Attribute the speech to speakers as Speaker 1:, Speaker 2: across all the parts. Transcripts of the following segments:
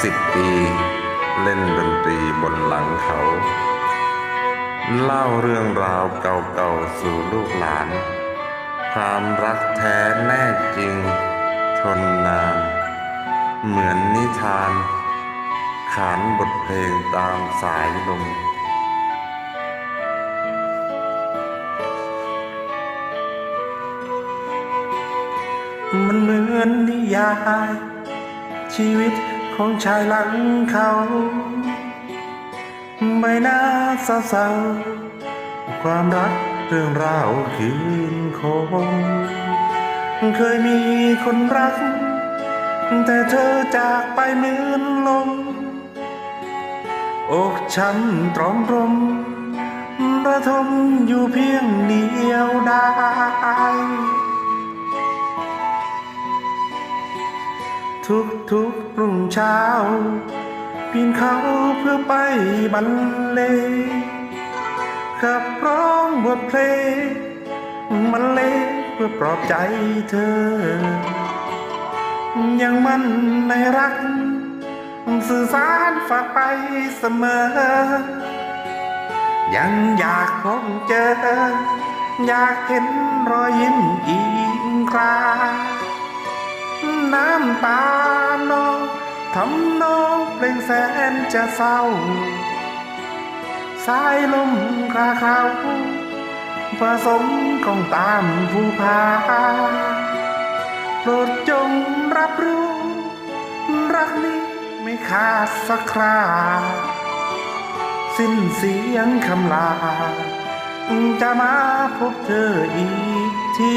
Speaker 1: สิบปี เล่นดนตรีบนหลังเขา เล่าเรื่องราวเก่าๆสู่ลูกหลาน ความรักแท้แน่จริง ทนนาน เหมือนนิทาน ขานบทเพลงตามสายลม
Speaker 2: มันเหมือนนิยายชีวิต ของชายหลังเขาไม่น่าเศร้าๆความรักเรื่องราวคืนคงเคยมีคนรัก แต่เธอจากไปเหมือนลมอกช้ำตรอมรมระทมอยู่เพียงเดียวได้ทุกทุก รุ่งเช้า ปีนเขาเพื่อไปบรรเลงขับร้องบทเพลงมันเลงเพื่อปลอบใจเธอ ยังมันในรัก สื่อสารฝากไปเสมอ ยังอยากพบเจอ อยากเห็นรอยยิ้มอีกคราน้ำตาน้อง ทำน้องเพลงแสนจะเศร้า สายลมคราเขาผสมของตามผู้พาโปรดจงรับรู้ รักนี้ไม่ขาดสักครา สิ้นเสียงคำลา จะมาพบเธออีกที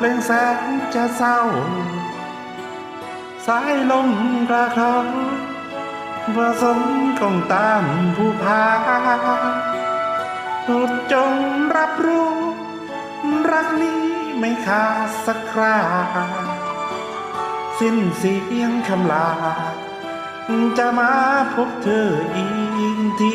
Speaker 2: เพลงแสนจะเศร้า สายลมกระเขาผสมกองตามผู้พาโปรดจงรับรู้ รักนี้ไม่ขาดสักครา สิ้นเสียงคำลา จะมาพบเธออีกที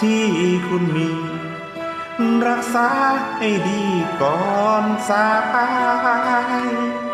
Speaker 2: ที่คุณมี รักษาให้ดีก่อนสาย